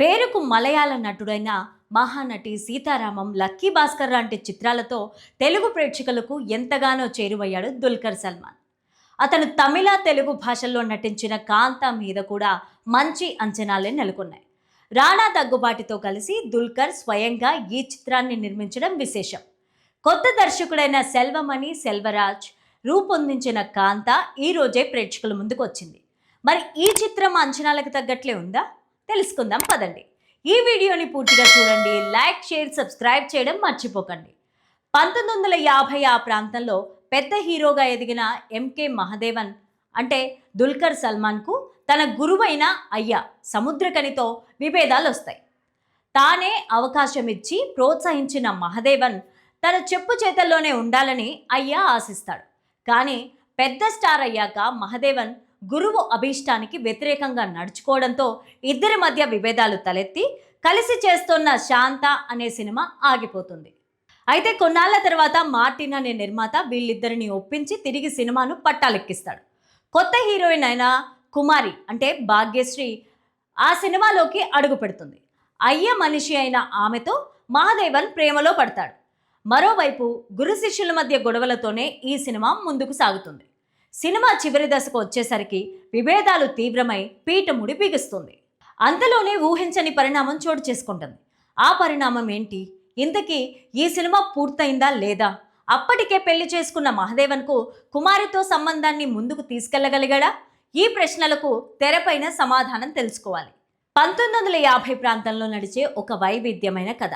పేరుకు మలయాళ నటుడైన మహానటి సీతారామం లక్కీ భాస్కర్ లాంటి చిత్రాలతో తెలుగు ప్రేక్షకులకు ఎంతగానో చేరువయ్యాడు దుల్కర్ సల్మాన్. అతను తమిళ తెలుగు భాషల్లో నటించిన కాంత మీద కూడా మంచి అంచనాలే నెలకొన్నాయి. రాణా దగ్గుబాటితో కలిసి దుల్కర్ స్వయంగా ఈ చిత్రాన్ని నిర్మించడం విశేషం. కొత్త దర్శకుడైన సెల్వమణి సెల్వరాజ్ రూపొందించిన కాంత ఈ రోజే ప్రేక్షకుల ముందుకు వచ్చింది మరి ఈ చిత్రం అంచనాలకు తగ్గట్లే ఉందా? తెలుసుకుందాం పదండి. ఈ వీడియోని పూర్తిగా చూడండి లైక్ షేర్ సబ్స్క్రైబ్ చేయడం మర్చిపోకండి. పంతొమ్మిది వందల యాభై ఆ ప్రాంతంలో పెద్ద హీరోగా ఎదిగిన ఎంకే మహదేవన్ అంటే దుల్కర్ సల్మాన్కు తన గురువైన అయ్య సముద్రకనితో విభేదాలు వస్తాయి తానే అవకాశం ఇచ్చి ప్రోత్సహించిన మహదేవన్ తన చెప్పు చేతల్లోనే ఉండాలని అయ్య ఆశిస్తాడు. కానీ పెద్ద స్టార్ అయ్యాక మహదేవన్ గురువు అభీష్టానికి వ్యతిరేకంగా నడుచుకోవడంతో ఇద్దరి మధ్య విభేదాలు తలెత్తి కలిసి చేస్తున్న శాంత అనే సినిమా ఆగిపోతుంది. అయితే కొన్నాళ్ళ తర్వాత మార్టిన్ అనే నిర్మాత వీళ్ళిద్దరిని ఒప్పించి తిరిగి సినిమాను పట్టాలెక్కిస్తాడు. కొత్త హీరోయిన్ అయిన కుమారి అంటే భాగ్యశ్రీ ఆ సినిమాలోకి అడుగు పెడుతుంది. అయ్య మనిషి అయిన ఆమెతో మహాదేవన్ ప్రేమలో పడతాడు. మరోవైపు గురు శిష్యుల మధ్య గొడవలతోనే ఈ సినిమా ముందుకు సాగుతుంది. సినిమా చివరి దశకు వచ్చేసరికి విభేదాలు తీవ్రమై పీఠముడి బిగుస్తుంది అంతలోనే ఊహించని పరిణామం చోటు చేసుకుంటుంది. ఆ పరిణామం ఏంటి? ఇంతకీ ఈ సినిమా పూర్తయిందా లేదా? అప్పటికే పెళ్ళి చేసుకున్న మహదేవన్కు కుమారితో సంబంధాన్ని ముందుకు తీసుకెళ్ళగలిగాడా? ఈ ప్రశ్నలకు తెరపైన సమాధానం తెలుసుకోవాలి. పంతొమ్మిది వందల యాభై ప్రాంతంలో నడిచే ఒక వైవిధ్యమైన కథ.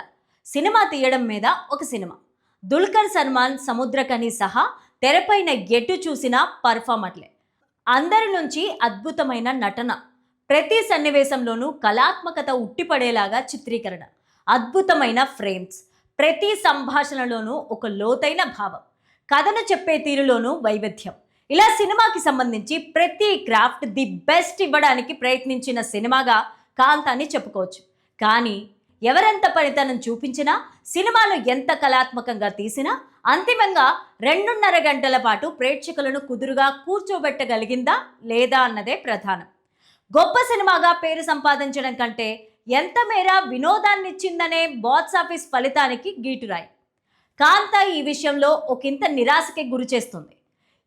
సినిమా తీయడం మీద ఒక సినిమా. దుల్కర్ సల్మాన్ సముద్రకని సహా తెరపైన ఎటు చూసినా పర్ఫార్మర్లే అందరి నుంచి అద్భుతమైన నటన. ప్రతి సన్నివేశంలోనూ కళాత్మకత ఉట్టిపడేలాగా చిత్రీకరణ. అద్భుతమైన ఫ్రేమ్స్. ప్రతి సంభాషణలోనూ ఒక లోతైన భావం. కథను చెప్పే తీరులోనూ వైవిధ్యం. ఇలా సినిమాకి సంబంధించి ప్రతి క్రాఫ్ట్ ది బెస్ట్ ఇవ్వడానికి ప్రయత్నించిన సినిమాగా కాంతాన్ని చెప్పుకోవచ్చు. కానీ ఎవరెంత పనితనం చూపించినా సినిమాను ఎంత కళాత్మకంగా తీసినా అంతిమంగా రెండున్నర గంటల పాటు ప్రేక్షకులను కుదురుగా కూర్చోబెట్టగలిగిందా లేదా అన్నదే ప్రధానం. గొప్ప సినిమాగా పేరు సంపాదించడం కంటే ఎంత మేర వినోదాన్నిచ్చిందనే బాక్స్ ఆఫీస్ ఫలితానికి గీటురాయి. కాంత ఈ విషయంలో ఒకంత నిరాశకి గురి చేస్తుంది.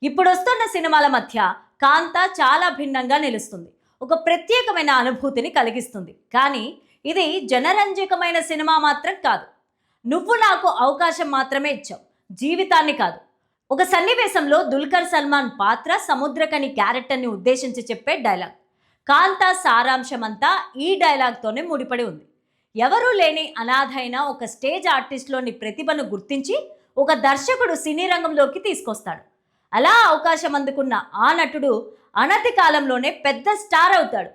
ఇప్పుడు వస్తున్న సినిమాల మధ్య కాంత చాలా భిన్నంగా నిలుస్తుంది. ఒక ప్రత్యేకమైన అనుభూతిని కలిగిస్తుంది. కానీ ఇది జనరంజకమైన సినిమా మాత్రం కాదు. నువ్వు నాకు అవకాశం మాత్రమే ఇచ్చావు. జీవితాన్ని కాదు. ఒక సన్నివేశంలో దుల్కర్ సల్మాన్ పాత్ర సముద్రకని క్యారెక్టర్ని ఉద్దేశించి చెప్పే డైలాగ్. కాంతా సారాంశమంతా ఈ డైలాగ్తోనే ముడిపడి ఉంది. ఎవరూ లేని అనాథైన ఒక స్టేజ్ ఆర్టిస్ట్లోని ప్రతిభను గుర్తించి ఒక దర్శకుడు సినీ రంగంలోకి తీసుకొస్తాడు. అలా అవకాశం అందుకున్న ఆ నటుడు అనతి కాలంలోనే పెద్ద స్టార్ అవుతాడు.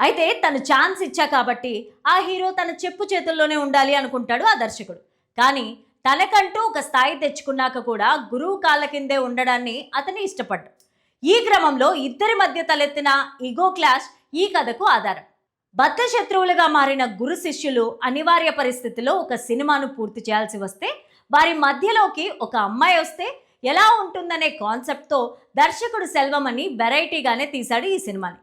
అయితే తను ఛాన్స్ ఇచ్చా కాబట్టి ఆ హీరో తన చెప్పు చేతుల్లోనే ఉండాలి అనుకుంటాడు ఆ దర్శకుడు. కానీ తనకంటూ ఒక స్థాయి తెచ్చుకున్నాక కూడా గురువు కాళ్ళ కిందే ఉండడాన్ని అతని ఇష్టపడ్డాడు ఈ క్రమంలో ఇద్దరి మధ్య తలెత్తిన ఇగో క్లాష్ ఈ కథకు ఆధారం. బద్ధ శత్రువులుగా మారిన గురు శిష్యులు అనివార్య పరిస్థితిలో ఒక సినిమాను పూర్తి చేయాల్సి వస్తే వారి మధ్యలోకి ఒక అమ్మాయి వస్తే ఎలా ఉంటుందనే కాన్సెప్ట్తో దర్శకుడు సెల్వమని వెరైటీగానే తీశాడు ఈ సినిమాని.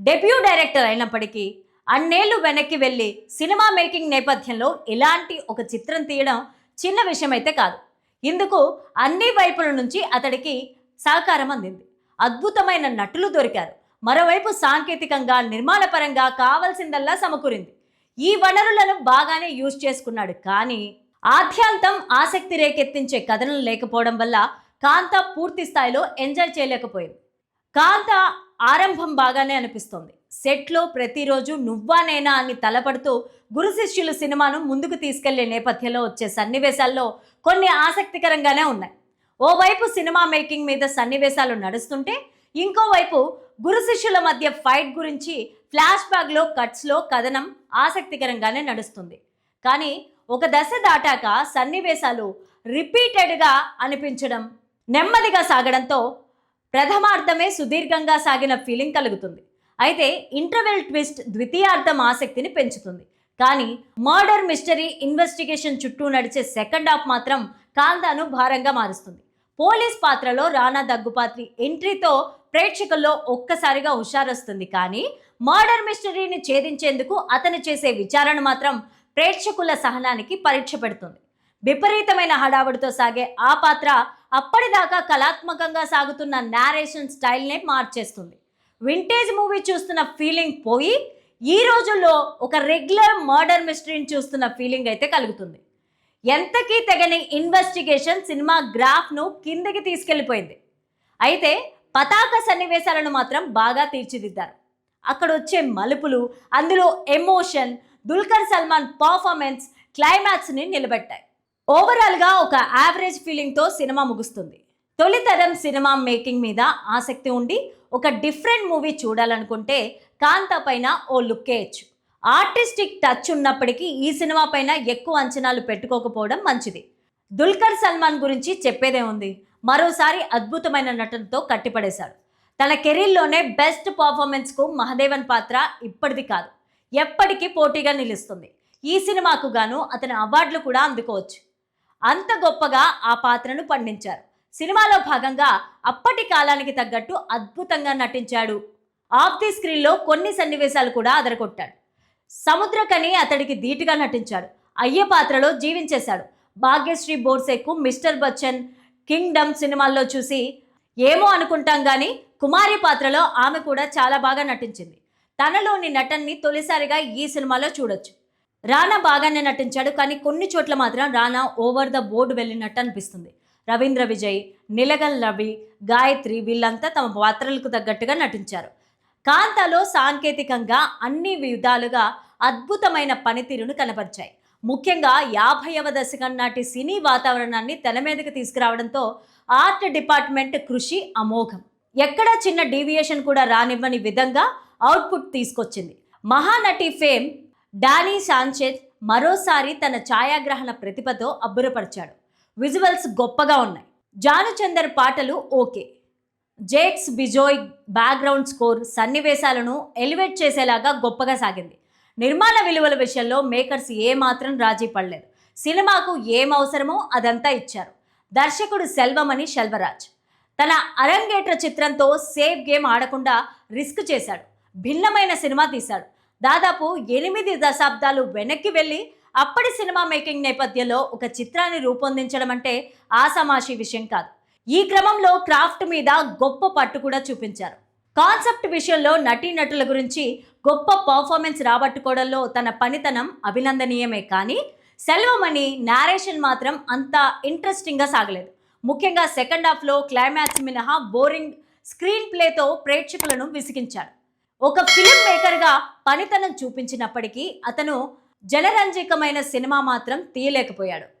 డెబ్యూ డైరెక్టర్ అయినప్పటికీ అన్నేళ్ళు వెనక్కి వెళ్ళి సినిమా మేకింగ్ నేపథ్యంలో ఇలాంటి ఒక చిత్రం తీయడం చిన్న విషయం అయితే కాదు. ఇందుకు అన్ని వైపుల నుంచి అతడికి సహకారం అందింది. అద్భుతమైన నటులు దొరికారు. మరోవైపు సాంకేతికంగా నిర్మాణపరంగా కావాల్సిందల్లా సమకూరింది. ఈ వనరులను బాగానే యూజ్ చేసుకున్నాడు కానీ ఆద్యాంతం ఆసక్తి రేకెత్తించే కథనం లేకపోవడం వల్ల కాంత పూర్తి స్థాయిలో ఎంజాయ్ చేయలేకపోయింది. కాంత ఆరంభం బాగానే అనిపిస్తోంది. సెట్లో ప్రతిరోజు నువ్వా నేనా అని తలపడుతూ గురు శిష్యులు సినిమాను ముందుకు తీసుకెళ్ళే నేపథ్యంలో వచ్చే సన్నివేశాల్లో కొన్ని ఆసక్తికరంగానే ఉన్నాయి. ఓవైపు సినిమా మేకింగ్ మీద సన్నివేశాలు నడుస్తుంటే ఇంకోవైపు గురు శిష్యుల మధ్య ఫైట్ గురించి ఫ్లాష్ బ్యాక్లో కట్స్లో కథనం ఆసక్తికరంగానే నడుస్తుంది. కానీ ఒక దశ దాటాక సన్నివేశాలు రిపీటెడ్గా అనిపించడం నెమ్మదిగా సాగడంతో ప్రథమార్థమే సుదీర్ఘంగా సాగిన ఫీలింగ్ కలుగుతుంది. అయితే ఇంటర్వెల్ ట్విస్ట్ ద్వితీయార్థం ఆసక్తిని పెంచుతుంది. కానీ మర్డర్ మిస్టరీ ఇన్వెస్టిగేషన్ చుట్టూ నడిచే సెకండ్ హాఫ్ మాత్రం కాంతాను భారంగా మారుస్తుంది. పోలీస్ పాత్రలో రానా దగ్గుపాత్రి ఎంట్రీతో ప్రేక్షకుల్లో ఒక్కసారిగా హుషారొస్తుంది. కానీ మర్డర్ మిస్టరీని ఛేదించేందుకు అతను చేసే విచారణ మాత్రం ప్రేక్షకుల సహనానికి పరీక్ష పెడుతుంది. విపరీతమైన హడావుడితో సాగే ఆ పాత్ర అప్పటిదాకా కళాత్మకంగా సాగుతున్న నేరేషన్ స్టైల్నే మార్చేస్తుంది. వింటేజ్ మూవీ చూస్తున్న ఫీలింగ్ పోయి ఈ రోజుల్లో ఒక రెగ్యులర్ మర్డర్ మిస్టరీని చూస్తున్న ఫీలింగ్ అయితే కలుగుతుంది. ఎంతకీ తెగని ఇన్వెస్టిగేషన్ సినిమా గ్రాఫ్ను కిందకి తీసుకెళ్ళిపోయింది. అయితే పతాక సన్నివేశాలను మాత్రం బాగా తీర్చిదిద్దారు. అక్కడ వచ్చే మలుపులు అందులో ఎమోషన్ దుల్కర్ సల్మాన్ పర్ఫార్మెన్స్ క్లైమాక్స్ని నిలబెట్టాయి. ఓవరాల్గా ఒక యావరేజ్ ఫీలింగ్తో సినిమా ముగుస్తుంది. తొలితరం సినిమా మేకింగ్ మీద ఆసక్తి ఉండి ఒక డిఫరెంట్ మూవీ చూడాలనుకుంటే కాంతా పైన ఓ లుక్ వేయచ్చు ఆర్టిస్టిక్ టచ్ ఉన్నప్పటికీ ఈ సినిమా పైన ఎక్కువ అంచనాలు పెట్టుకోకపోవడం మంచిది. దుల్కర్ సల్మాన్ గురించి చెప్పేదే ఉంది. మరోసారి అద్భుతమైన నటనతో కట్టిపడేశాడు. తన కెరీర్లోనే బెస్ట్ పర్ఫార్మెన్స్కు మహదేవన్ పాత్ర ఇప్పటిది కాదు. ఎప్పటికీ పోటీగా నిలుస్తుంది. ఈ సినిమాకు గాను అతని అవార్డులు కూడా అందుకోవచ్చు. అంత గొప్పగా ఆ పాత్రను పండించారు. సినిమాలో భాగంగా అప్పటి కాలానికి తగ్గట్టు అద్భుతంగా నటించాడు. ఆఫ్ ది స్క్రీన్లో కొన్ని సన్నివేశాలు కూడా అదరగొట్టాడు. సముద్రకని అతడికి ధీటుగా నటించాడు. అయ్య పాత్రలో జీవించేశాడు. భాగ్యశ్రీ బోర్సేకు మిస్టర్ బచ్చన్ కింగ్డమ్ సినిమాల్లో చూసి ఏమో అనుకుంటాం కానీ కుమారి పాత్రలో ఆమె కూడా చాలా బాగా నటించింది. తనలోని నటన్ని తొలిసారిగా ఈ సినిమాలో చూడొచ్చు. రానా బాగానే నటించాడు కానీ కొన్ని చోట్ల మాత్రం రానా ఓవర్ ద బోర్డు వెళ్ళినట్టు అనిపిస్తుంది. రవీంద్ర విజయ్ నిలగల్ రవి గాయత్రి వీళ్ళంతా తమ పాత్రలకు తగ్గట్టుగా నటించారు. కాంతాలో సాంకేతికంగా అన్ని విధాలుగా అద్భుతమైన పనితీరును కనపరిచాయి. ముఖ్యంగా యాభైవ దశకం నాటి సినీ వాతావరణాన్ని తెర మీదకి తీసుకురావడంతో ఆర్ట్ డిపార్ట్మెంట్ కృషి అమోఘం. ఎక్కడా చిన్న డీవియేషన్ కూడా రానివ్వని విధంగా అవుట్పుట్ తీసుకొచ్చింది. మహానటి ఫేమ్ డానీ సాంచెజ్ మరోసారి తన ఛాయాగ్రహణ ప్రతిభతో అబ్బురపరిచాడు. విజువల్స్ గొప్పగా ఉన్నాయి. జానుచందర్ పాటలు okay. Jakes Bejoy background score సన్నివేశాలను ఎలివేట్ చేసేలాగా గొప్పగా సాగింది. నిర్మాణ విలువల విషయంలో మేకర్స్ ఏమాత్రం రాజీ పడలేదు. సినిమాకు ఏం అవసరమో అదంతా ఇచ్చారు. దర్శకుడు సెల్వమణి శెల్వరాజ్. తన అరంగేట్ర చిత్రంతో సేఫ్ గేమ్ ఆడకుండా రిస్క్ చేశాడు. భిన్నమైన సినిమా తీశాడు. దాదాపు ఎనిమిది దశాబ్దాలు వెనక్కి వెళ్ళి అప్పటి సినిమా మేకింగ్ నేపథ్యంలో ఒక చిత్రాన్ని రూపొందించడం అంటే ఆసామాషి విషయం కాదు. ఈ క్రమంలో క్రాఫ్ట్ మీద గొప్ప పట్టు కూడా చూపించారు. కాన్సెప్ట్ విషయంలో నటీనటుల గురించి గొప్ప పర్ఫార్మెన్స్ రాబట్టుకోవడంలో తన పనితనం అభినందనీయమే కానీ సెల్వమణి నారేషన్ మాత్రం అంత ఇంట్రెస్టింగ్గా సాగలేదు. ముఖ్యంగా సెకండ్ హాఫ్లో క్లైమాక్స్ మినహా బోరింగ్ స్క్రీన్ ప్లేతో ప్రేక్షకులను విసిగించాడు. ఒక ఫిలిం మేకర్గా పనితనం చూపించినప్పటికీ అతను జనరంజకమైన సినిమా మాత్రం తీయలేకపోయాడు.